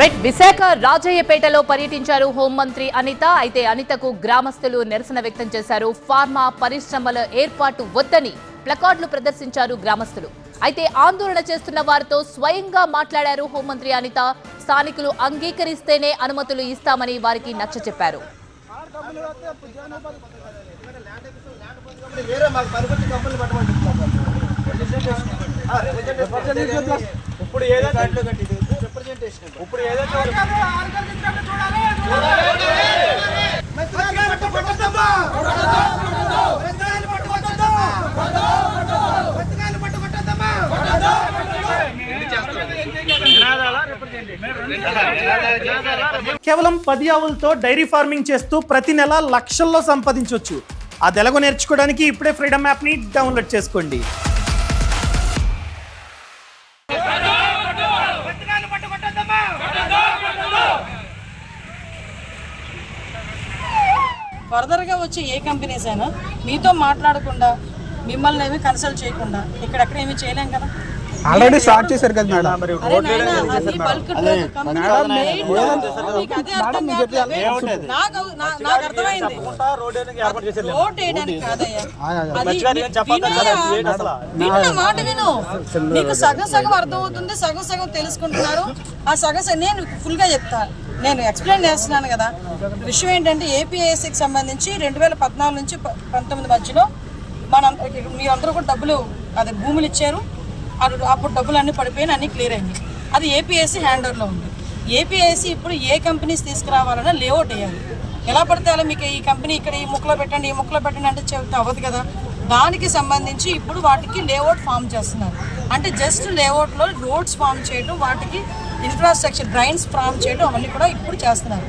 Right Visakha రాజయ్యపేటలో పర్యటించారు హోంమంత్రి అనిత. అయితే అనితకు గ్రామస్తులు నిరసన వ్యక్తం చేశారు. ఫార్మా పరిశ్రమల ఏర్పాటు వద్దని ప్లకార్డులు ప్రదర్శించారు గ్రామస్తులు. అయితే ఆందోళన చేస్తున్న వారితో స్వయంగా మాట్లాడారు హోంమంత్రి అనిత. స్థానికులు అంగీకరిస్తేనే అనుమతులు ఇస్తామని వారికి నచ్చ చెప్పారు. ఇప్పుడు ఇప్పుడు ఏదైతే కేవలం పది ఆవులతో డైరీ ఫార్మింగ్ చేస్తూ ప్రతి నెల లక్షల్లో సంపాదించవచ్చు అది ఎలాగో నేర్చుకోవడానికి ఇప్పుడే ఫ్రీడమ్ యాప్ని డౌన్లోడ్ చేసుకోండి. ఫర్దర్గా వచ్చే ఏ కంపెనీస్ అయినా మీతో మాట్లాడకుండా మిమ్మల్ని ఏమీ కన్సల్ట్ చేయకుండా ఇక్కడెక్కడ ఏమి చేయలేం కదా? ఆల్రెడీ స్టార్ట్ చేశారు కదా మేడం. మాట విను. నీకు సగం సగం అర్థం అవుతుంది సగం సగం తెలుసుకుంటున్నారు. ఆ సగం సగం నేను ఫుల్గా చెప్తా. నేను ఎక్స్ప్లెయిన్ చేస్తున్నాను కదా. విషయం ఏంటంటే ఏపీఐసికి సంబంధించి రెండు వేల పద్నాలుగు నుంచి ప- పంతొమ్మిది మధ్యలో మన మీరందరూ కూడా డబ్బులు అదే భూములు ఇచ్చారు. అప్పుడు అప్పుడు డబ్బులు అన్నీ పడిపోయిన అన్నీ క్లియర్ అయింది అది ఏపీఎస్సీ హ్యాండర్లో ఉంది. ఏపీఎస్సీ ఇప్పుడు ఏ కంపెనీస్ తీసుకురావాలన్నా లేఅవుట్ వేయాలి. ఎలా పడితే అలా మీకు ఈ కంపెనీ ఇక్కడ ఈ ముక్కలో పెట్టండి ఈ ముక్కలో పెట్టండి అంటే చెబితే అవ్వదు కదా. దానికి సంబంధించి ఇప్పుడు వాటికి లేఅవుట్ ఫామ్ చేస్తున్నారు. అంటే జస్ట్ లేఅవుట్లో రోడ్స్ ఫామ్ చేయడం వాటికి ఇన్ఫ్రాస్ట్రక్చర్ డ్రైన్స్ ఫామ్ చేయడం అవన్నీ కూడా ఇప్పుడు చేస్తున్నారు.